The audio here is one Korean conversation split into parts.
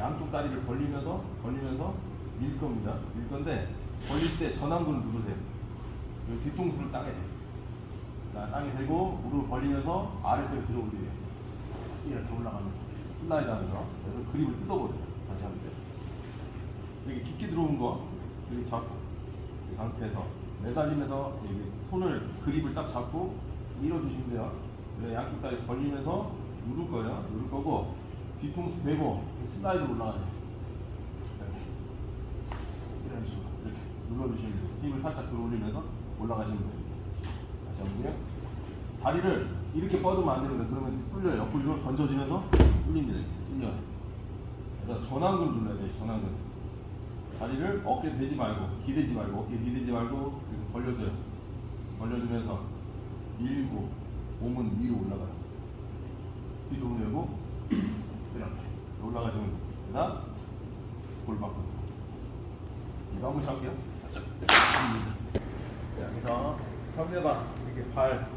양쪽 다리를 벌리면서 벌리면서 밀 겁니다. 밀 건데 벌릴 때 전완근을 누르세요. 그리고 뒤통수를 땅에 대요. 자, 땅에 대고 무릎을 벌리면서 아래쪽에 들어 올리세요. 이렇게 올라가면서 슬라이드 거. 그래서 그립을 뜯어버려요. 다시 할 때. 여기 깊게 들어온 거 이렇게 잡고 이 상태에서 매달리면서 손을 그립을 딱 잡고 밀어주시면 돼요. 양쪽 다리 벌리면서 누를 거예요. 누를 거고 뒤통수 대고 슬라이드. 이렇게. 이런 식으로 이렇게 눌러주시면 돼요. 힘을 살짝 들어올리면서 올라가시면 돼요. 다시 한번요. 다리를 이렇게 뻗으면 안 됩니다. 그러면 뚫려요. 옆으로 던져지면서 뚫립니다. 뚫려요. 그래서 전완근 눌러야 돼요. 전완근. 다리를 어깨 대지 말고 기대지 말고 어깨 기대지 말고 이렇게 벌려줘요. 벌려주면서 밀고 몸은 위로 올라가요. 뒤로 올리고 이렇게 올라가시면 됩니다. 골반 고 이거 한번 시작할게요. 자, 여기서 상대방 이렇게 발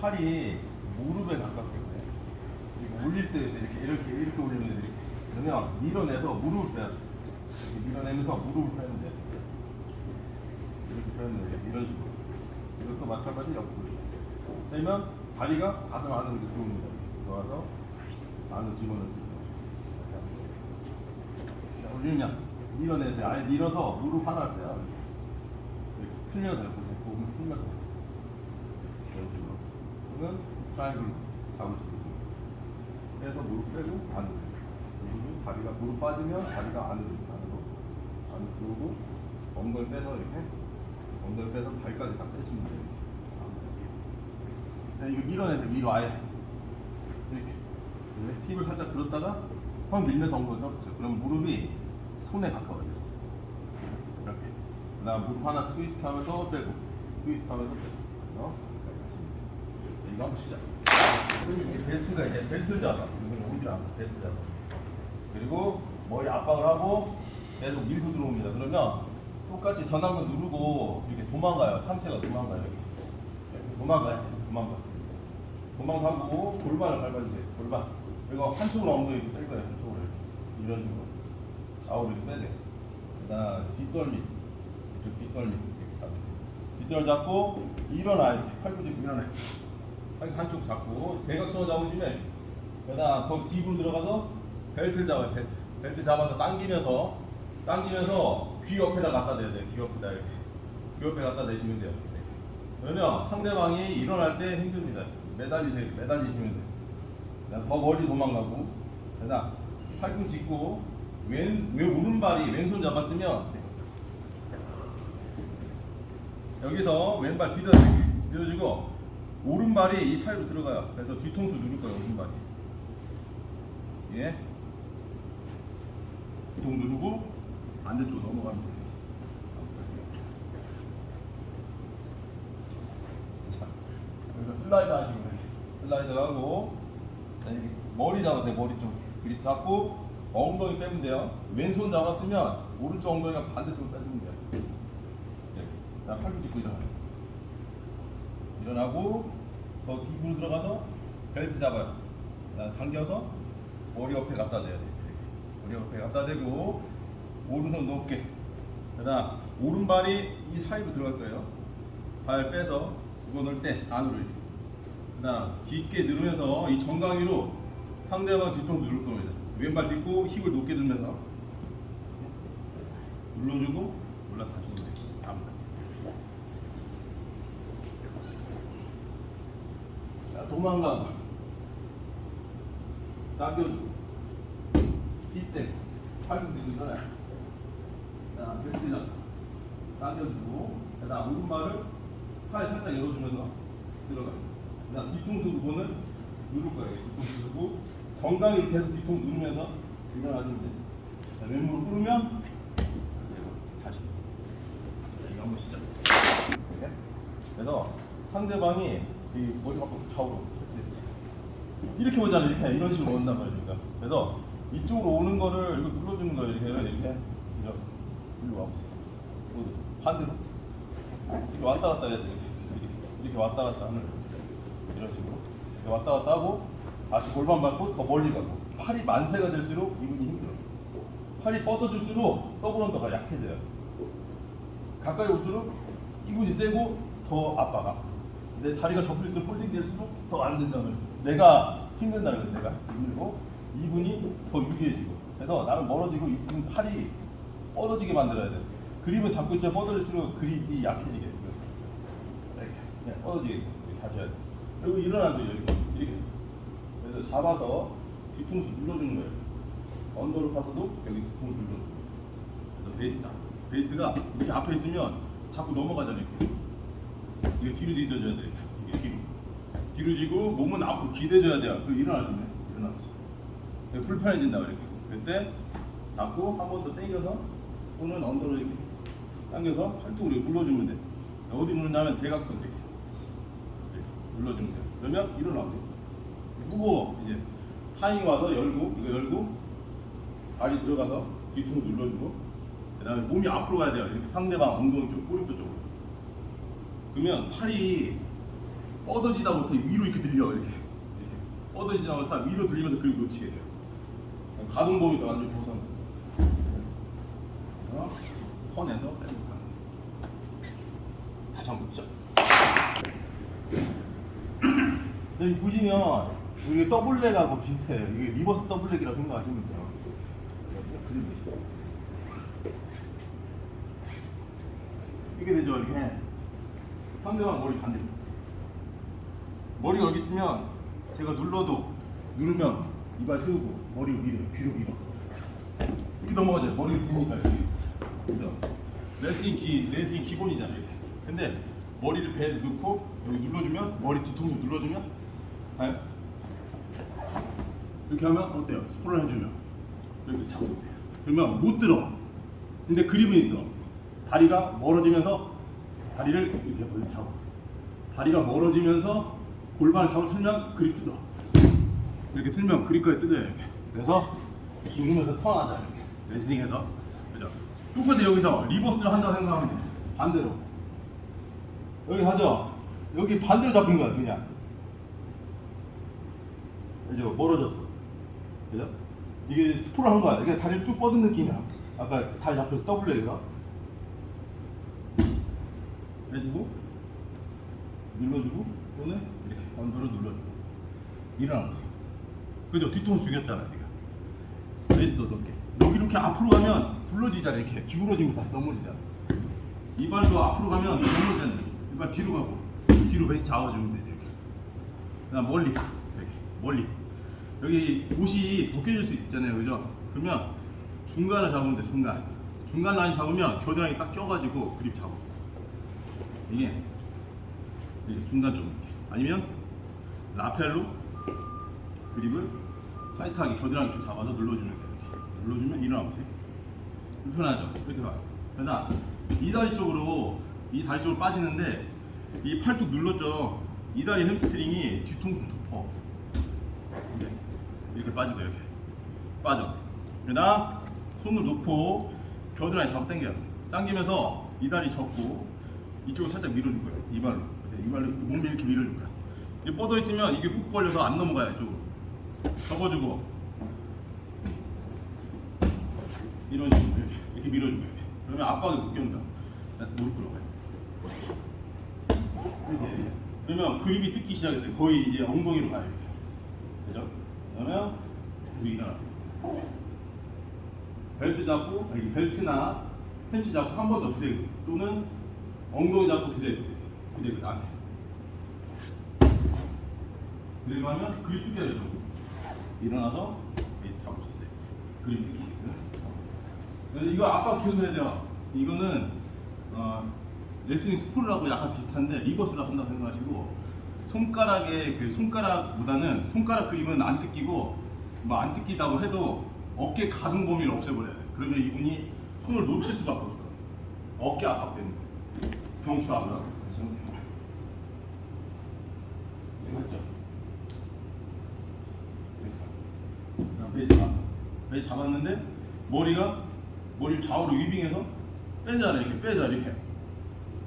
팔이 무릎에 가깝게 돼. 이렇게 올릴 때 이렇게 이렇게 이렇게 올리면 돼. 이렇게 그러면 밀어내서 무릎을 빼야 돼. 이렇게 밀어내면서 무릎을 빼면 돼. 이렇게 빼면 돼. 이런 식으로. 이것도 마찬가지 옆으로. 빼면 다리가 가슴 안으로 이렇게 들어옵니다. 들어와서 안으로 집어넣을 수 있어 요. 자, 올리면 밀어내세요. 아예 밀어서 무릎 하나를 빼야 돼. 이렇게 틀면서 옆으로 보면 틀면서. 이런 식으로 또는 트라이앵글 잡을 수도 있고. 그래서 무릎 빼고 안으로. 그리고 다리가 무릎 빠지면 다리가 안으로 안으로. 안으로 들어오고 엉덩이 빼서 이렇게 엉덩이 빼서 발까지 다 빼시면 돼요. 자, 이거 밀어내세요. 위로 아예. 이렇게. 이렇게 힙을 살짝 들었다가 확 밀면서 엉덩이 잡으세요 그럼 무릎이 손에 가까워져요. 이렇게. 그 다음 무릎 하나 트위스트 하면서 빼고 트위스트 하면서 빼고. 어? 이거 한번 시작. 그리고 벨트가 이제 벨트를 잡아. 이건 오질 않아. 벨트 잡아. 그리고 머리 압박을 하고 계속 밀고 들어옵니다. 그러면 똑같이 전완근 누르고 이렇게 도망가요. 상체가 도망가요. 이렇게 도망가요. 도망가. 도망가고 골반을 밟아주세요. 골반. 그리고 한쪽으로 엉덩이 뺄 거예요. 한쪽으로. 이런 식으로 좌우로 빼세요. 그 다음 뒷덜미 이쪽 뒷덜미 이렇게 잡으세요. 뒷덜 잡고 일어나 이렇게 팔꿈치 일어나 한- 한쪽 잡고 대각선을 잡으시면 그다음 거기 딥으로 들어가서 벨트 잡아요. 벨트 벨트 잡아서 당기면서 당기면서 귀 옆에다 갖다 대야 돼요. 귀 옆에다 이렇게. 귀 옆에 갖다 대시면 돼요. 네. 그러면 상대방이 일어날 때 힘듭니다. 매달리세요. 매달리시면 돼요. 그다음 더 멀리 도망가고 그다음 팔꿈치 있고 왼, 왼 오른발이 왼손 잡았으면 여기서 왼발 뒤로 밀어주고 오른발이 이 사이로 들어가요. 그래서 뒤통수 누를 거예요, 오른발이. 예. 뒤통 누르고 반대쪽 넘어가면 돼요. 자, 여기서 슬라이드 하시면 돼요. 슬라이드 하고 자, 머리 잡으세요, 머리 쪽. 그립 잡고 엉덩이 빼면 돼요. 왼손 잡았으면 오른쪽 엉덩이가 반대쪽으로 빼주면 돼요. 자, 팔꿈치 짚고 일어나요. 일어나고 더 뒷으로 들어가서 벨트 잡아요. 당겨서 머리 옆에 갖다 대야 돼. 머리 옆에 갖다 대고 오른손 높게. 그다음 오른발이 이 사이로 들어갈 거예요. 발 빼서 집어넣을 때 안으로 이렇게. 그다음 깊게 누르면서 이 정강이로 상대방 뒤통수 누를 겁니다. 왼발 딛고 힙을 높게 들면서 눌러주고 올라가시면 돼요. 다음. 자, 도망가고 당겨주고 빗대. 팔꿈치 들어요. 자, 잡고 당겨주고 그 다음 오른발을 팔 살짝 열어주면서 들어가요. 그 다음 뒤통수 부분은 누를 거예요. 뒤통수 누르 고 정강이 계속 뒤통수 누르면서 일어나시면 돼요 자, 왼무릎 꿇으면 다시 자, 이거 한번 시작 네? 그래서 상대방이 이 머리가 좌우로 이렇게 오잖아요. 이렇게 이런 식으로 온단 말입니다. 그래서 이쪽으로 오는 거를 이거 눌러주는 거예요. 이렇게 이렇게 그죠? 일로 와보세요. 반대로 이렇게 왔다 갔다 해야 돼. 이렇게 이렇게 왔다 갔다 하는 이런 식으로 이렇게 왔다 갔다 하고 다시 골반 밟고 더 멀리 가고 팔이 만세가 될수록 이분이 힘들어. 요 팔이 뻗어질수록 더블 언더가 약해져요. 가까이 올수록 이분이 세고 더 압박가. 내 다리가 접힐수록 폴딩 될수록 더 안 된다는. 내가 힘든다는. 내가 힘들고 이분이 더 유리해지고. 그래서 나는 멀어지고 이분 팔이 뻗어지게 만들어야 돼. 그립은 잡고 있자 뻗어질수록 그립이 약해지게. 이렇게 그냥 뻗어지게 하셔야 돼. 그리고 일어나서 이렇게. 그래서 잡아서 뒤통수 눌러주는 거예요. 언더로 파서도 여기 뒤통수 눌러주고. 그래서 베이스다. 베이스가 이렇게 앞에 있으면 자꾸 넘어가잖아요. 이렇게. 이게 뒤로 뒤져줘야 돼. 이게 뒤로. 뒤로 지고 몸은 앞으로 기대줘야 돼요. 그 일어나시면 일어나시. 불편해진다 이렇게. 그때 잡고 한 번 더 당겨서 또는 언더로 이렇게 당겨서 팔뚝으로 이렇게 눌러주면 돼. 어디 누르냐면 대각선 이렇게. 이렇게 눌러주면 돼. 그러면 일어나고. 무거워 이제 타잉 와서 열고 이거 열고 다리 들어가서 뒤통수 눌러주고 그 다음에 몸이 앞으로 가야 돼요. 이렇게 상대방 엉덩이 쪽, 꼬리뼈 쪽으로. 그러면 팔이 뻗어지다 못해 위로 이렇게 들려 이렇게. 이렇게. 뻗어지다 못해 위로 들리면서 그리고 놓치게 돼요. 가동 범위에서 완전히 벗어나. 그래서 턴에서 빼고 가는. 다시 한번 보죠. 여기 보시면 이게 더블렉하고 비슷해요. 이게 리버스 더블렉이라고 생각하시면 돼요. 이게 되죠, 이렇게. 상대방 머리 반대로. 머리가 여기 있으면 제가 눌러도 누르면 이발 세우고 머리 밀어요. 뒤로 밀어. 이렇게 넘어가죠. 머리를 비니까 이렇게. 그죠? 레슬링 기, 레슬링 기본이잖아요. 이렇게. 근데 머리를 배에 넣고 여기 눌러주면 머리 뒤통수 눌러주면 아요 이렇게 하면 어때요? 스포를 해주면 이렇게 잡고 있어요. 그러면 못 들어. 근데 그림은 있어. 다리가 멀어지면서 다리를 이렇게 벌리 잡아. 다리가 멀어지면서 골반을 잡아 틀면 그립 뜯어. 이렇게 틀면 그립까지 뜯어요. 이렇게. 그래서 누르면서 턴하자 이렇게. 레슬링에서 그죠? 똑같이 여기서 리버스를 한다고 생각하면 돼. 반대로. 여기 하죠. 여기 반대로 잡힌 거야 그냥. 그죠? 멀어졌어. 그죠? 이게 스포를 한 거야. 이게 다리를 쭉 뻗은 느낌이야. 아까 다리 잡혀서 더블레이가. 해주고 눌러주고 또는 이렇게 언더로 눌러주고 일어나는 거죠. 그죠? 뒤통수 죽였잖아 네가. 베이스도 넓게. 여기 이렇게 앞으로 가면 굴러지잖아 이렇게 기울어지면 다 넘어지잖아. 이발도 앞으로 가면 넘어지잖아. 이발 뒤로 가고 뒤로 베이스 잡아주면 돼 이렇게. 그다음 멀리 이렇게 멀리. 여기 옷이 벗겨질 수 있잖아요, 그죠? 그러면 중간을 잡으면 돼 중간. 중간 라인 잡으면 겨드랑이 딱 껴가지고 그립 잡아. 이게 이렇게 중간 쪽 이렇게. 아니면 라펠로 그립을 타이트하게 겨드랑이 쪽 잡아서 눌러주면 돼요 이렇게. 눌러주면 일어나보세요. 불편하죠? 이렇게 봐요. 그러다 이 다리 쪽으로 이 다리 쪽으로 빠지는데 이 팔뚝 눌렀죠? 이 다리 햄스트링이 뒤통수 덮어 이렇게 빠지고 이렇게 빠져 그러다 손을 놓고 겨드랑이 잡아 당겨요 당기면서 이 다리 접고 이쪽을 살짝 밀어줄 거예요. 이 발로. 네, 이발로 몸을 이렇게 밀어줄 거야. 이게 뻗어 있으면 이게 훅 걸려서 안 넘어가요. 이쪽으로. 접어주고. 이런 식으로 이렇게, 이렇게 밀어주고 이렇게. 그러면 압박이 못 견다. 무릎 꿇어가요. 이렇게. 그러면 그립이 뜯기 시작했어요. 거의 이제 엉덩이로 가요. 이렇게. 그죠? 그러면 우리 일어나. 벨트 잡고, 아니 벨트나 팬츠 잡고 한 번더 드래그 또는 엉덩이 잡고 드래그 드래그 안에 드래그 하면 그립 뜯겨야 되죠 일어나서 베이스 잡을 수 있어요. 그립 뜯기 그래서 이거 계속 해야 돼요. 이거는 어, 레슬링 스프루하고 약간 비슷한데 리버스로 한다고 생각하시고 손가락의 그 손가락보다는 손가락 그립은 안 뜯기고 뭐 안 뜯기다고 해도 어깨 가동 범위를 없애버려야 돼. 그러면 이분이 손을 놓칠 수밖에 없어. 어깨 압박 때문에 경추 압박. 맞죠? 베이스 잡 베이스 잡았는데 머리가 머리를 좌우로 위빙해서 빼잖아. 이렇게 빼자 이렇게.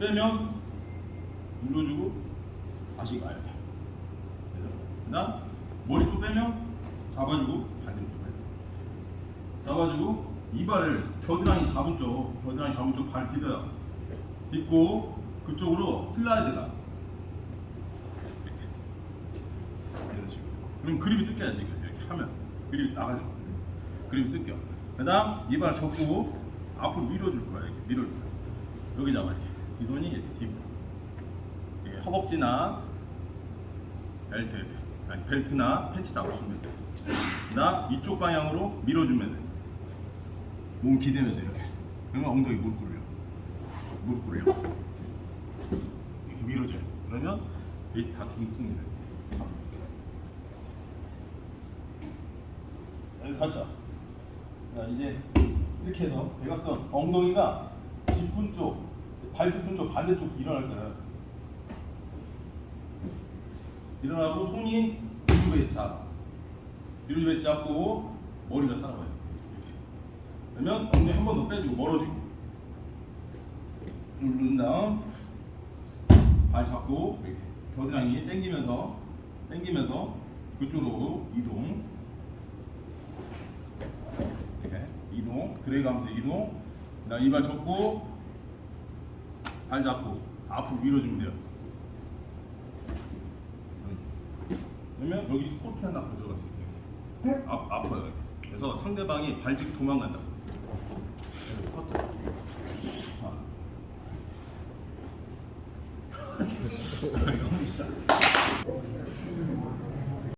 빼면 눌러주고 다시 가야 돼 그죠? 그다음 머리 또 빼면 잡아주고 반대로 돼 잡아주고 이 발을 겨드랑이 잡은 쪽, 겨드랑이 잡은 쪽 발 디뎌요. 딛고 그쪽으로 슬라이드가 이런 식으로. 그럼 그립이 뜯겨야지. 이렇게 하면 그립이 나가죠. 그립이 뜯겨. 그다음 이 발 접고 앞으로 밀어줄 거야 이렇게 밀어줄 거야. 여기 잡아 이렇게. 이 손이 이렇게 뒤로. 허벅지나 벨트. 아니 벨트나 팬츠 잡으시면 돼. 나 이쪽 방향으로 밀어주면 돼. 몸 기대면서 이렇게. 그러면 엉덩이 무릎 꿇려. 무릎 꿇려. 이렇게 밀어줘요. 그러면 베이스 다 죽습니다. 여기 갔죠. 자 이제 이렇게 해서 대각선 엉덩이가 짚은 쪽, 발 짚은 쪽 반대쪽 일어날 거예요. 일어나고 손이 미드 베이스 잡아. 미드 베이스 잡고 머리가 살아가요. 이렇게. 그러면 엉덩이 한 번 더 빼주고 멀어지고. 누른 다음 발 잡고 이렇게 겨드랑이 당기면서 당기면서 그쪽으로 이동. 이렇게 이동 드래그 하면서 이동. 그다음 이발 접고 발 잡고 앞으로 밀어주면 돼요. 그러면 여기 스코피한 앞으로 들어갈 수 있어요. 앞, 아파요. 이렇게. 그래서 상대방이 발직 도망간다. 커트. 아. 너무 시작.